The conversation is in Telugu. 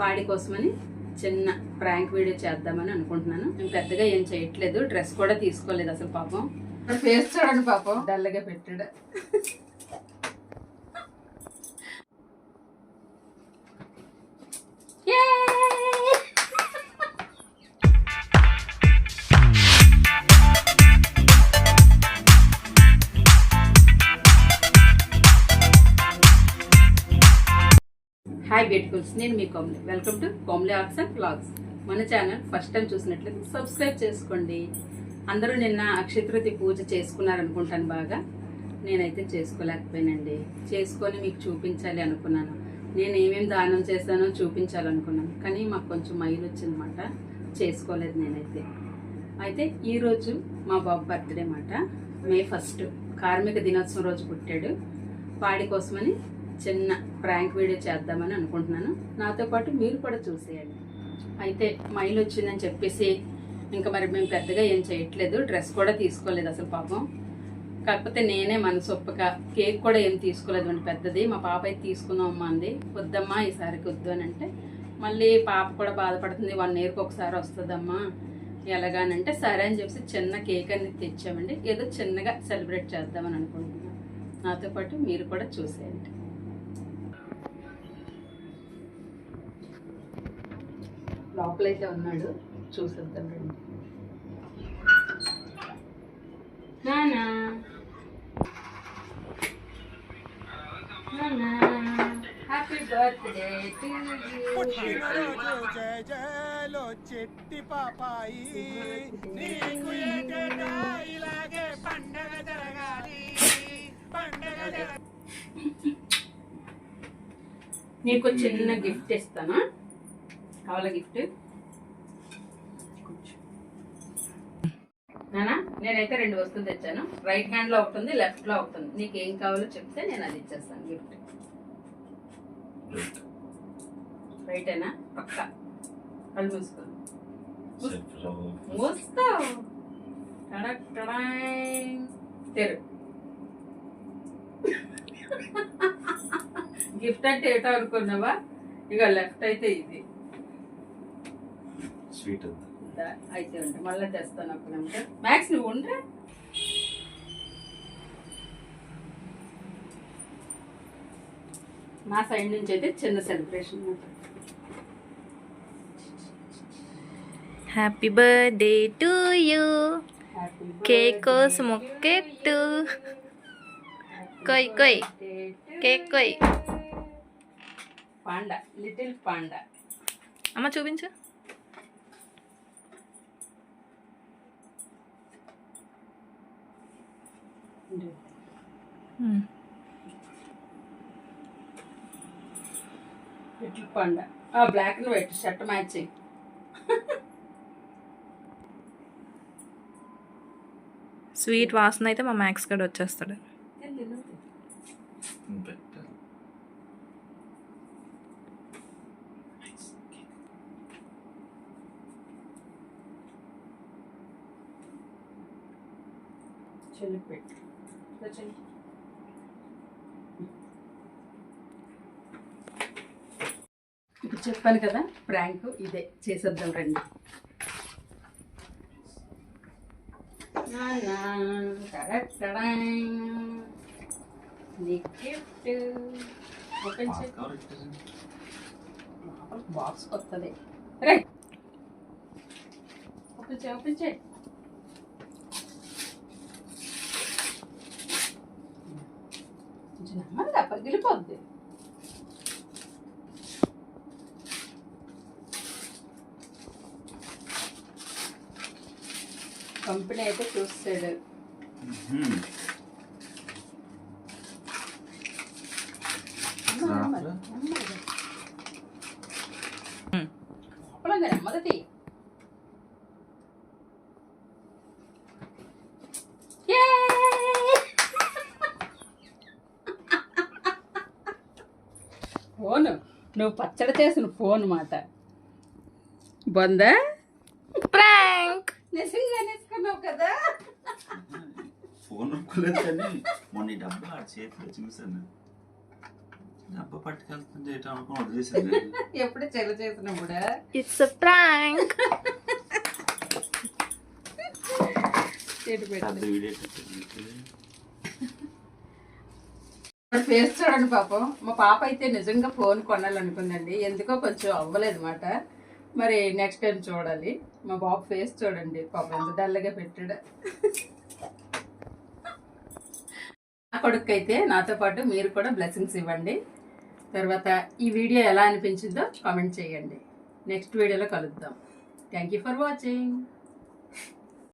వాడి కోసమని చిన్న ప్రాంక్ వీడియో చేద్దామని అనుకుంటున్నాను. నేను పెద్దగా ఏం చేయట్లేదు. డ్రెస్ కూడా తీసుకోలేదు అసలు పాపం. ఫేస్ చూడండి పాపం. డల్గా పెట్టాడు. హాయ్ బ్యూటిఫుల్స్ నేను మీ Komli welcome to Komli arts and blogs మన ఛానల్ ఫస్ట్ టైం చూసినట్లయితే సబ్స్క్రైబ్ చేసుకోండి. అందరూ నిన్న అక్షతృతి పూజ చేసుకున్నారనుకుంటాను బాగా. నేనైతే చేసుకోలేకపోయానండి. చేసుకొని మీకు చూపించాలి అనుకున్నాను. నేను ఏమేమి దానం చేశానో చూపించాలనుకున్నాను. కానీ మాకు కొంచెం మైలు వచ్చిందన్నమాట. చేసుకోలేదు నేనైతే. అయితే ఈరోజు మా బాబు బర్త్డే మాట మే ఫస్ట్ కార్మిక దినోత్సవం రోజు పుట్టాడు. వాడి కోసమని చిన్న ప్రాంక్ వీడియో చేద్దామని అనుకుంటున్నాను. నాతో పాటు మీరు కూడా చూసేయండి. అయితే మైల్ వచ్చిందని చెప్పేసి ఇంకా మరి మేము పెద్దగా ఏం చేయట్లేదు. డ్రెస్ కూడా తీసుకోలేదు అసలు పాపం. కాకపోతే నేనే మనసు ఒప్పక. కేక్ కూడా ఏం తీసుకోలేదు. అండి పెద్దది. మా పాప అయితే తీసుకుందామమ్మా అంది. వద్దమ్మా ఈసారికి వద్దు అని అంటే మళ్ళీ పాప కూడా బాధపడుతుంది. వన్ ఇయర్కి ఒకసారి వస్తుందమ్మా. ఎలాగానంటే సరే అని చెప్పేసి చిన్న కేక్ అనేది తెచ్చామండి. ఏదో చిన్నగా సెలబ్రేట్ చేద్దామని అనుకుంటున్నాను. నాతో పాటు మీరు కూడా చూసేయండి. లోపలైతే ఉన్నాడు. చూసేద్దాం రండి. నానా. నానా. హ్యాపీ బర్త్డే టు పుట్టినరోజు జయ జయలో చెట్టి పాపాయి నీకు ఏటేటా ఇలాగే పండగ జరగాలి పండగ జరగాలి నీకు చిన్న గిఫ్ట్ ఇస్తానా? కావాలా గిఫ్ట్ నానా నేనైతే రెండు వస్తువులు తెచ్చాను. రైట్ హ్యాండ్లో ఒకటి ఉంది లెఫ్ట్లో ఒకటి ఉంది నీకు ఏం కావాలో చెప్తే నేను అది ఇచ్చేస్తాను గిఫ్ట్ రైటేనా పక్క. కళ్ళు మూసుకో. మూస్తావు. తెరు. గిఫ్ట్ అంటే ఏటో అనుకున్నావా? ఇక లెఫ్ట్ అయితే ఇది. స్వీట్ దా, అయితే ఉంటే మళ్ళీ తెస్తాను ఒక నిమిషం. మ్యాక్స్ నువ్వు ఉండరా? మా సైడ్ నుంచి అయితే చిన్న celebration happy birthday to you cake కోసం కేక్ కొయ్ కొయ్ కేక్ కొయ్ పాండా లిటిల్ పాండా అమ్మ చూపించు. పాండా ఆ black and white shirt matching sweet వాసన అయితే మా మ్యాక్స్ గడ్ వచ్చేస్తాడు. చెల్లి పెట్టు. ఇప్పుడు చెప్పాను కదా ప్రాంక్ ఇదే చేసేద్దాం రండి. ఓపెన్ బాక్స్ కొత్తది రే ఓపెన్ చేయి. ఓపెన్ చేయి కొంచెం నెమ్మదిగా పగిలిపోద్ది కంపెనీ అయితే చూస్తాడు. రాత్రా? లోపల నెమ్మది ఫోను. నువ్వు పచ్చడి చేసిన ఫోన్ మాట. బొందా? ప్రాంక్. నిజంగా నేర్చుకున్నావు కదా. ఫోన్ నొక్కలేదు కానీ మొన్న డబ్బా ఆ చేతిలో చూసాను డబ్బా అనుకుని వదిలేసింది ఎప్పుడు చెల్ల చేసినప్పుడు ఇట్స్ ప్రాంక్ పెట్టి? ఫేస్ చూడండి పాపం. మా పాప అయితే నిజంగా ఫోన్ కొనాలనుకుందండి. ఎందుకో కొంచెం అవ్వలేదు మాట. మరి నెక్స్ట్ టైం చూడాలి. మా బాబు ఫేస్ చూడండి. పాపం ఎంత డల్గా పెట్టాడు. నా కొడుకు అయితే నాతో పాటు మీరు కూడా బ్లెస్సింగ్స్ ఇవ్వండి. తర్వాత ఈ వీడియో ఎలా అనిపించిందో కామెంట్ చేయండి. నెక్స్ట్ వీడియోలో కలుద్దాం. Thank you for watching